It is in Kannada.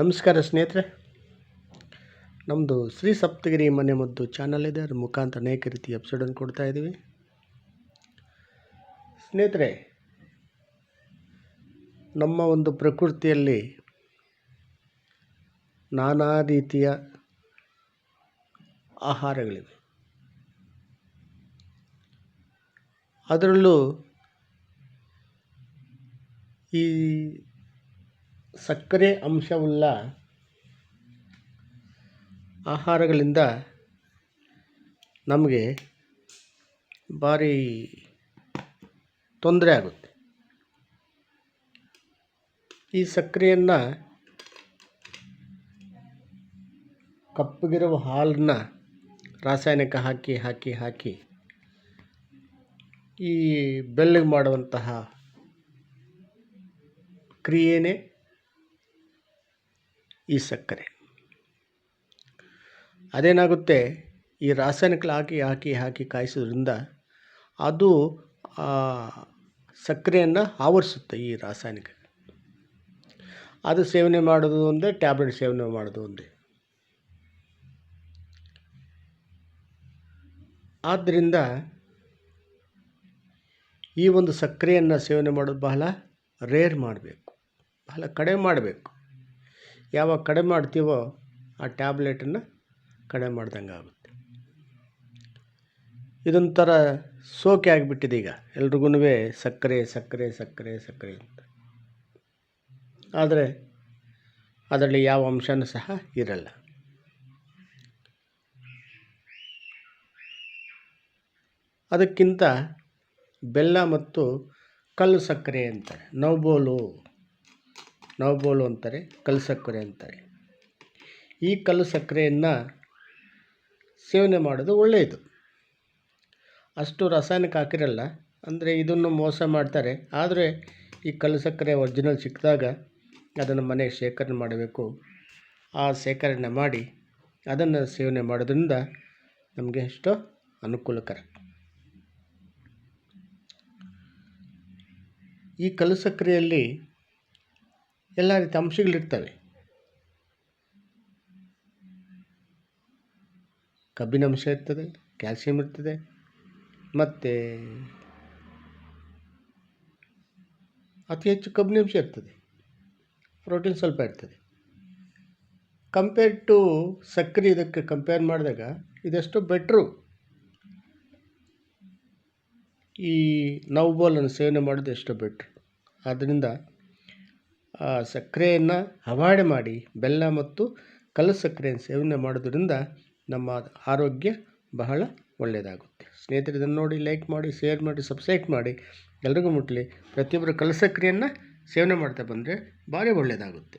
ನಮಸ್ಕಾರ ಸ್ನೇಹಿತರೆ. ನಮ್ಮದು ಶ್ರೀ ಸಪ್ತಗಿರಿ ಮನೆ ಮದ್ದು ಚಾನಲ್ ಇದೆ. ಅದ್ರ ಮುಖಾಂತರ ಅನೇಕ ರೀತಿಯ ಎಪಿಸೋಡನ್ನು ಕೊಡ್ತಾ ಇದ್ದೀವಿ. ಸ್ನೇಹಿತರೆ, ನಮ್ಮ ಒಂದು ಪ್ರಕೃತಿಯಲ್ಲಿ ನಾನಾ ರೀತಿಯ ಆಹಾರಗಳಿವೆ. ಅದರಲ್ಲೂ ಈ ಸಕ್ಕರೆ ಅಂಶವುಳ್ಳ ಆಹಾರಗಳಿಂದ ನಮಗೆ ಭಾರಿ ತೊಂದರೆ ಆಗುತ್ತೆ. ಈ ಸಕ್ಕರೆಯನ್ನು ಕಪ್ಪಗಿರುವ ಹಾಲನ್ನು ರಾಸಾಯನಿಕ ಹಾಕಿ ಹಾಕಿ ಹಾಕಿ ಈ ಬೆಲ್ಲಗೆ ಮಾಡುವಂತಹ ಕ್ರಿಯೆನೇ ಈ ಸಕ್ಕರೆ. ಅದೇನಾಗುತ್ತೆ? ಈ ರಾಸಾಯನಿಕ ಹಾಕಿ ಹಾಕಿ ಹಾಕಿ ಕಾಯಿಸೋದ್ರಿಂದ ಅದು ಸಕ್ಕರೆಯನ್ನು ಆವರಿಸುತ್ತೆ ಈ ರಾಸಾಯನಿಕ. ಅದು ಸೇವನೆ ಮಾಡೋದು ಒಂದೇ, ಟ್ಯಾಬ್ಲೆಟ್ ಸೇವನೆ ಮಾಡೋದು ಒಂದೇ. ಆದ್ದರಿಂದ ಈ ಒಂದು ಸಕ್ಕರೆಯನ್ನು ಸೇವನೆ ಮಾಡೋದು ಬಹಳ ರೇರ್ ಮಾಡಬೇಕು. ಬಹಳ ಕಡಿಮೆ ಮಾಡಬೇಕು. ಯಾವಾಗ ಕಡಿಮೆ ಮಾಡ್ತೀವೋ ಆ ಟ್ಯಾಬ್ಲೆಟನ್ನು ಕಡಿಮೆ ಮಾಡ್ದಂಗೆ ಆಗುತ್ತೆ. ಇದೊಂಥರ ಸೋಕೆ ಆಗಿಬಿಟ್ಟಿದೆ ಈಗ. ಎಲ್ರಿಗೂ ಸಕ್ಕರೆ ಸಕ್ಕರೆ ಸಕ್ಕರೆ ಸಕ್ಕರೆ ಅಂತ. ಆದರೆ ಅದರಲ್ಲಿ ಯಾವ ಅಂಶನೂ ಸಹ ಇರಲ್ಲ. ಅದಕ್ಕಿಂತ ಬೆಲ್ಲ ಮತ್ತು ಕಲ್ಲು ಸಕ್ಕರೆ ಅಂತಾರೆ. ನವಬೋಲು ನವಬೋಲು ಅಂತಾರೆ ಕಲ್ಲು ಸಕ್ಕರೆ ಅಂತಾರೆ. ಈ ಕಲ್ಲು ಸಕ್ಕರೆಯನ್ನು ಸೇವನೆ ಮಾಡೋದು ಒಳ್ಳೆಯದು. ಅಷ್ಟು ರಾಸಾಯನಿಕ ಹಾಕಿರಲ್ಲ, ಅಂದರೆ ಇದನ್ನು ಮೋಸ ಮಾಡ್ತಾರೆ. ಆದರೆ ಈ ಕಲ್ಲು ಸಕ್ಕರೆ ಒರಿಜಿನಲ್ ಸಿಕ್ಕಿದಾಗ ಅದನ್ನು ಮನೆಗೆ ಶೇಖರಣೆ ಮಾಡಬೇಕು. ಆ ಶೇಖರಣೆ ಮಾಡಿ ಅದನ್ನು ಸೇವನೆ ಮಾಡೋದ್ರಿಂದ ನಮಗೆ ಎಷ್ಟೋ ಅನುಕೂಲಕರ. ಈ ಕಲ್ಲು ಸಕ್ಕರೆಯಲ್ಲಿ ಎಲ್ಲ ರೀತಿ ಅಂಶಗಳಿರ್ತವೆ. ಕಬ್ಬಿನಾಂಶ ಇರ್ತದೆ, ಕ್ಯಾಲ್ಸಿಯಂ ಇರ್ತದೆ, ಮತ್ತು ಅತಿ ಹೆಚ್ಚು ಕಬ್ಬಿನ ಅಂಶ ಇರ್ತದೆ. ಪ್ರೋಟೀನ್ ಸ್ವಲ್ಪ ಇರ್ತದೆ. ಕಂಪೇರ್ ಟು ಸಕ್ಕರೆ ಇದಕ್ಕೆ ಕಂಪೇರ್ ಮಾಡಿದಾಗ ಇದೆಷ್ಟು ಬೆಟ್ರು ಈ ನೌಬಾಲನ್ನು ಸೇವನೆ ಮಾಡೋದು ಎಷ್ಟು ಬೆಟ್ರು ಆದ್ದರಿಂದ ಸಕ್ಕರೆಯನ್ನು ಹವಾಡೆ ಮಾಡಿ ಬೆಲ್ಲ ಮತ್ತು ಕಲ್ಲು ಸಕ್ಕರೆಯನ್ನು ಸೇವನೆ ಮಾಡೋದ್ರಿಂದ ನಮ್ಮ ಆರೋಗ್ಯ ಬಹಳ ಒಳ್ಳೆಯದಾಗುತ್ತೆ. ಸ್ನೇಹಿತರೆ, ಇದನ್ನು ನೋಡಿ, ಲೈಕ್ ಮಾಡಿ, ಶೇರ್ ಮಾಡಿ, ಸಬ್ಸ್ಕ್ರೈಬ್ ಮಾಡಿ. ಎಲ್ರಿಗೂ ಮುಟ್ಟಲಿ ಪ್ರತಿಯೊಬ್ಬರು ಕಲ್ಲು ಸಕ್ಕರೆಯನ್ನು ಸೇವನೆ ಮಾಡ್ತಾ ಬಂದರೆ ಭಾರಿ ಒಳ್ಳೆಯದಾಗುತ್ತೆ.